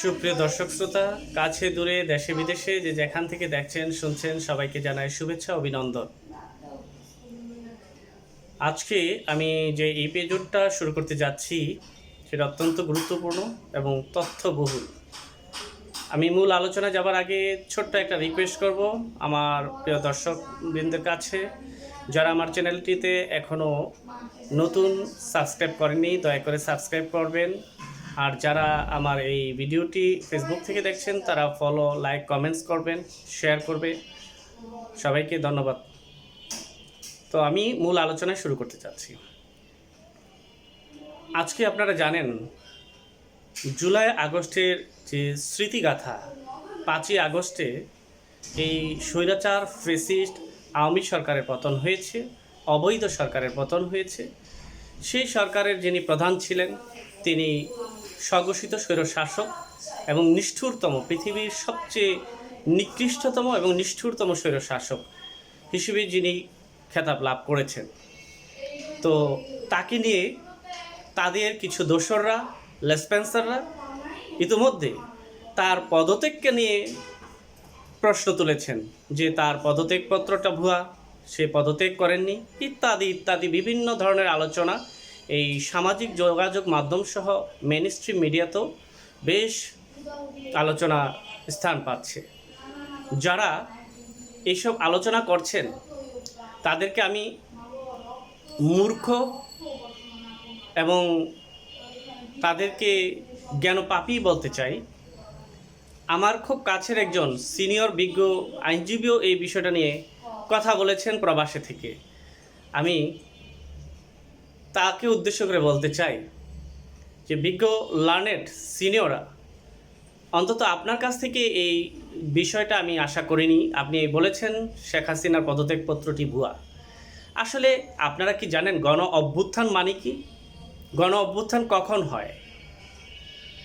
সুপ্রিয় দর্শক শ্রোতা, কাছে দূরে দেশে বিদেশে যে যেখান থেকে দেখছেন, শুনছেন, সবাইকে জানাই শুভেচ্ছা, অভিনন্দন। আজকে আমি যে এই পেজটা শুরু করতে যাচ্ছি, সেটা অত্যন্ত গুরুত্বপূর্ণ এবং তথ্যবহুল। আমি মূল আলোচনা যাবার আগে ছোট্ট একটা রিকোয়েস্ট করব আমার প্রিয় দর্শক বৃন্দের কাছে, যারা আমার চ্যানেলটিতে এখনও নতুন সাবস্ক্রাইব করেনি দয়া করে সাবস্ক্রাইব করবেন। আর যারা আমার এই ভিডিওটি ফেসবুক থেকে দেখছেন, তারা ফলো লাইক কমেন্টস করবেন শেয়ার করবে। সবাইকে ধন্যবাদ। তো আমি মূল আলোচনা শুরু করতে চাচ্ছি। আজকে আপনারা জানেন, জুলাই আগস্টের যে স্মৃতিগাথা, পাঁচই আগস্টে এই স্বৈরাচার ফেসিস্ট আওয়ামী সরকারের পতন হয়েছে, অবৈধ সরকারের পতন হয়েছে। সেই সরকারের যিনি প্রধান ছিলেন তিনি স্বঘোষিত স্বৈর শাসক এবং নিষ্ঠুরতম, পৃথিবীর সবচেয়ে নিকৃষ্টতম এবং নিষ্ঠুরতম স্বৈরশাসক হিসেবে যিনি খেতাব লাভ করেছেন। তো তাকে নিয়ে তাদের কিছু দোসররা, লেসপেন্সাররা ইতিমধ্যে তার পদত্যাগকে নিয়ে প্রশ্ন তুলেছেন যে তার পদত্যাগপত্রটা ভুয়া, সে পদত্যাগ করেননি, ইত্যাদি ইত্যাদি বিভিন্ন ধরনের আলোচনা এই সামাজিক যোগাযোগ মাধ্যম সহ মেন স্ট্রিম মিডিয়াতেও বেশ আলোচনা স্থান পাচ্ছে। যারা এইসব আলোচনা করছেন, তাদেরকে আমি মূর্খ এবং তাদেরকে জ্ঞানপাপী বলতে চাই। আমার খুব কাছের একজন সিনিয়র বিজ্ঞ আইনজীবীও এই বিষয়টা নিয়ে কথা বলেছেন প্রবাসে থেকে। আমি তাকে উদ্দেশ্য করে বলতে চাই যে বিজ্ঞ লার্নেড সিনিয়ররা, অন্তত আপনার কাছ থেকে এই বিষয়টা আমি আশা করিনি। আপনি বলেছেন শেখ হাসিনার পদত্যাগপত্রটি ভুয়া। আসলে আপনারা কি জানেন গণ অভ্যুত্থান মানে কি? গণ অভ্যুত্থান কখন হয়?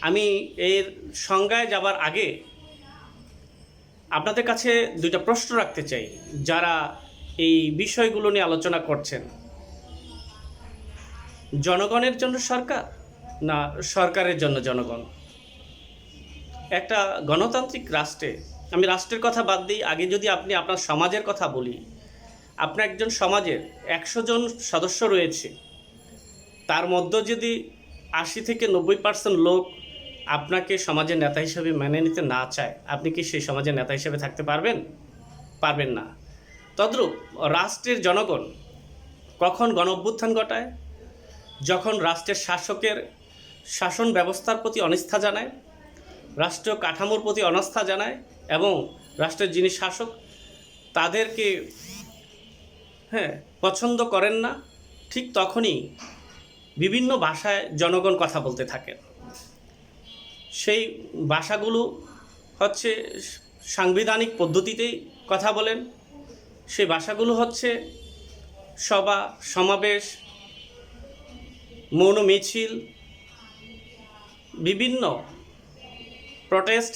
আমি এর সংজ্ঞায় যাবার আগে আপনাদের কাছে দুইটা প্রশ্ন রাখতে চাই যারা এই বিষয়গুলো নিয়ে আলোচনা করছেন। জনগণের জন্য সরকার না সরকারের জন্য জনগণ? একটা গণতান্ত্রিক রাষ্ট্রে, আমি রাষ্ট্রের কথা বাদ দিই, আগে যদি আপনি আপনার সমাজের কথা বলি, আপনার একজন সমাজের একশো জন সদস্য রয়েছে, তার মধ্যে যদি আশি থেকে নব্বই পার্সেন্ট লোক আপনাকে সমাজের নেতা হিসেবে মেনে নিতে না চায়, আপনি কি সেই সমাজের নেতা হিসেবে থাকতে পারবেন? পারবেন না। তদ্রূপ রাষ্ট্রের জনগণ কখন গণ অভ্যুত্থান ঘটায়? যখন রাষ্ট্রের শাসকের শাসন ব্যবস্থার প্রতি অনিস্থা জানায়, রাষ্ট্রীয় কাঠামোর প্রতি অনাস্থা জানায় এবং রাষ্ট্রের যিনি শাসক তাদেরকে হ্যাঁ পছন্দ করেন না, ঠিক তখনই বিভিন্ন ভাষায় জনগণ কথা বলতে থাকেন। সেই ভাষাগুলো হচ্ছে সাংবিধানিক পদ্ধতিতেই কথা বলেন। সেই ভাষাগুলো হচ্ছে সভা, সমাবেশ মৌন মিছিল বিভিন্ন প্রটেস্ট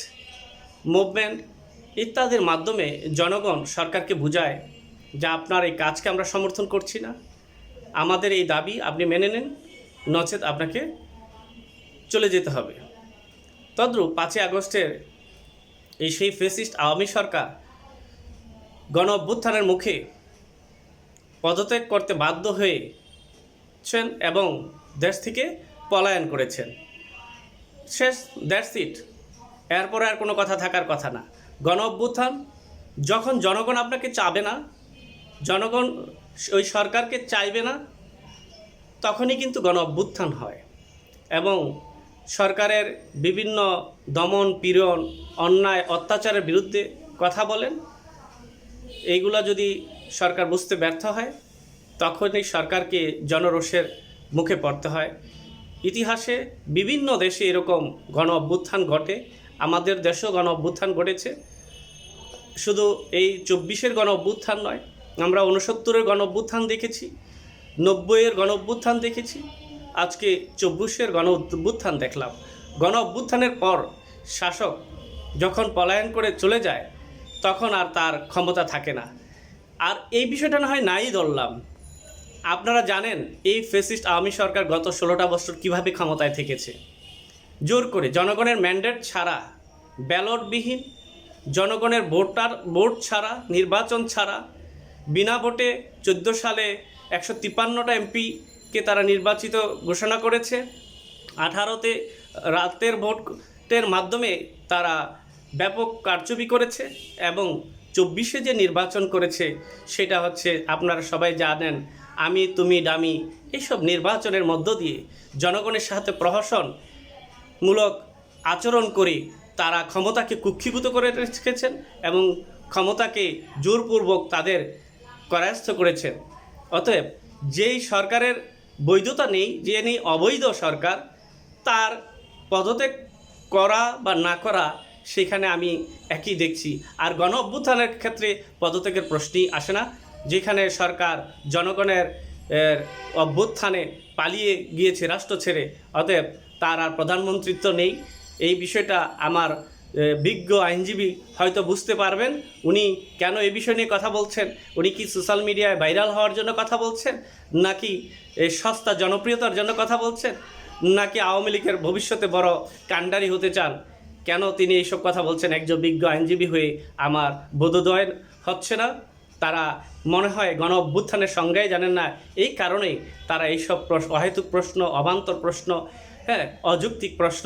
মুভমেন্ট ইত্যাদির মাধ্যমে জনগণ সরকারকে বুঝায় যে আপনার এই কাজকে আমরা সমর্থন করছি না। আমাদের এই দাবি আপনি মেনে নেন, নচেত আপনাকে চলে যেতে হবে। তদ্রূপ পাঁচই আগস্টের এই সেই ফেসিস্ট আওয়ামী সরকার গণ অভ্যুত্থানের মুখে পদত্যাগ করতে বাধ্য হয়েছেন এবং দেশ থেকে পলায়ন করেছেন। শেষ দ্যাটস ইট এরপরে আর কোনো কথা থাকার কথা না। গণ অভ্যুত্থান, যখন জনগণ আপনাকে চাবে না, জনগণ ওই সরকারকে চাইবে না, তখনই কিন্তু গণ অভ্যুত্থান হয়। এবং সরকারের বিভিন্ন দমন, পীড়ন, অন্যায়, অত্যাচারের বিরুদ্ধে কথা বলেন, এইগুলা যদি সরকার বুঝতে ব্যর্থ হয়, তখনই সরকারকে জনরোষের মুখে পড়তে হয়। ইতিহাসে বিভিন্ন দেশে এরকম গণ অভ্যুত্থান ঘটে। আমাদের দেশেও গণ অভ্যুত্থান ঘটেছে। শুধু এই চব্বিশের গণ অভ্যুত্থান নয়, আমরা উনসত্তরের গণ অভ্যুত্থান দেখেছি, নব্বইয়ের গণ অভ্যুত্থান দেখেছি, আজকে চব্বিশের গণ অভ্যুত্থান দেখলাম। গণ অভ্যুত্থানের পর শাসক যখন পলায়ন করে চলে যায়, তখন আর তার ক্ষমতা থাকে না। আর এই বিষয়টা না হয় নাই ধরলাম। আপনারা জানেন, এই ফেসিস্ট আওয়ামী সরকার গত ষোলোটা বছর কীভাবে ক্ষমতায় থেকেছে? জোর করে, জনগণের ম্যান্ডেট ছাড়া, ব্যালটবিহীন, জনগণের ভোটার, ভোট ছাড়া, নির্বাচন ছাড়া, বিনা ভোটে চোদ্দ সালে একশো তিপ্পান্নটা এমপিকে তারা নির্বাচিত ঘোষণা করেছে। আঠারোতে রাতের ভোটের মাধ্যমে তারা ব্যাপক কারচুপি করেছে এবং চব্বিশে যে নির্বাচন করেছে, সেটা হচ্ছে, আপনারা সবাই জানেন আমি, তুমি ডামি এইসব নির্বাচনের মধ্য দিয়ে জনগণের সাথে প্রহসন মূলক আচরণ করে তারা ক্ষমতাকে কুক্ষিভূত করে রেখেছেন এবং ক্ষমতাকে জোরপূর্বক তাদের করায়স্ত করেছেন। অতএব যেই সরকারের বৈধতা নেই, যে নেই অবৈধ সরকার, তার পদত্যাগ করা বা না করা সেখানে আমি একই দেখছি। আর গণ অভ্যুত্থানের ক্ষেত্রে পদত্যাগের প্রশ্নই আসে না। যেখানে সরকার জনগণের অভ্যুত্থানে পালিয়ে গিয়েছে রাষ্ট্র ছেড়ে, অতএব তার আর প্রধানমন্ত্রিত্ব নেই। এই বিষয়টা আমার বিজ্ঞ আইনজীবী হয়তো বুঝতে পারবেন। উনি কেন এ বিষয় নিয়ে কথা বলছেন? উনি কি সোশ্যাল মিডিয়ায় ভাইরাল হওয়ার জন্য কথা বলছেন? নাকি সস্তা জনপ্রিয়তার জন্য কথা বলছেন? নাকি আওয়ামী লীগের ভবিষ্যতে বড় কাণ্ডারি হতে চান? কেন তিনি এইসব কথা বলছেন? একজন বিজ্ঞ আইনজীবী হয়ে আমার বোধোদয় হচ্ছে না। তারা মনে হয় গণ অভ্যুত্থানের সংজ্ঞাই জানেন না। এই কারণেই তারা এইসব প্রশ্ন অহেতুক প্রশ্ন, অবান্তর প্রশ্ন হ্যাঁ অযৌক্তিক প্রশ্ন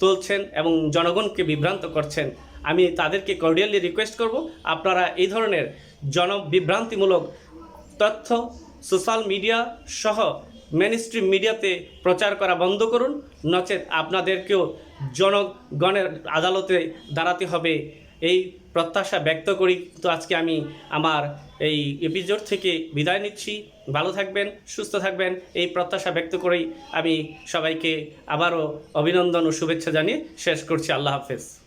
তুলছেন এবং জনগণকে বিভ্রান্ত করছেন। আমি তাদেরকে কর্ডিয়ালি রিকোয়েস্ট করব, আপনারা এই ধরনের জন বিভ্রান্তিমূলক তথ্য সোশ্যাল মিডিয়া সহ মেনস্ট্রিম মিডিয়াতে প্রচার করা বন্ধ করুন। নচেত আপনাদেরকেও জনগণের আদালতে দাঁড়াতে হবে। এই প্রত্যাশা ব্যক্ত করি। তো আজকে আমি আমার এই এপিসোড থেকে বিদায় নিচ্ছি। ভালো থাকবেন, সুস্থ থাকবেন, এই প্রত্যাশা ব্যক্ত করেই আমি সবাইকে আবারও অভিনন্দন ও শুভেচ্ছা জানিয়ে শেষ করছি। আল্লাহ হাফেজ।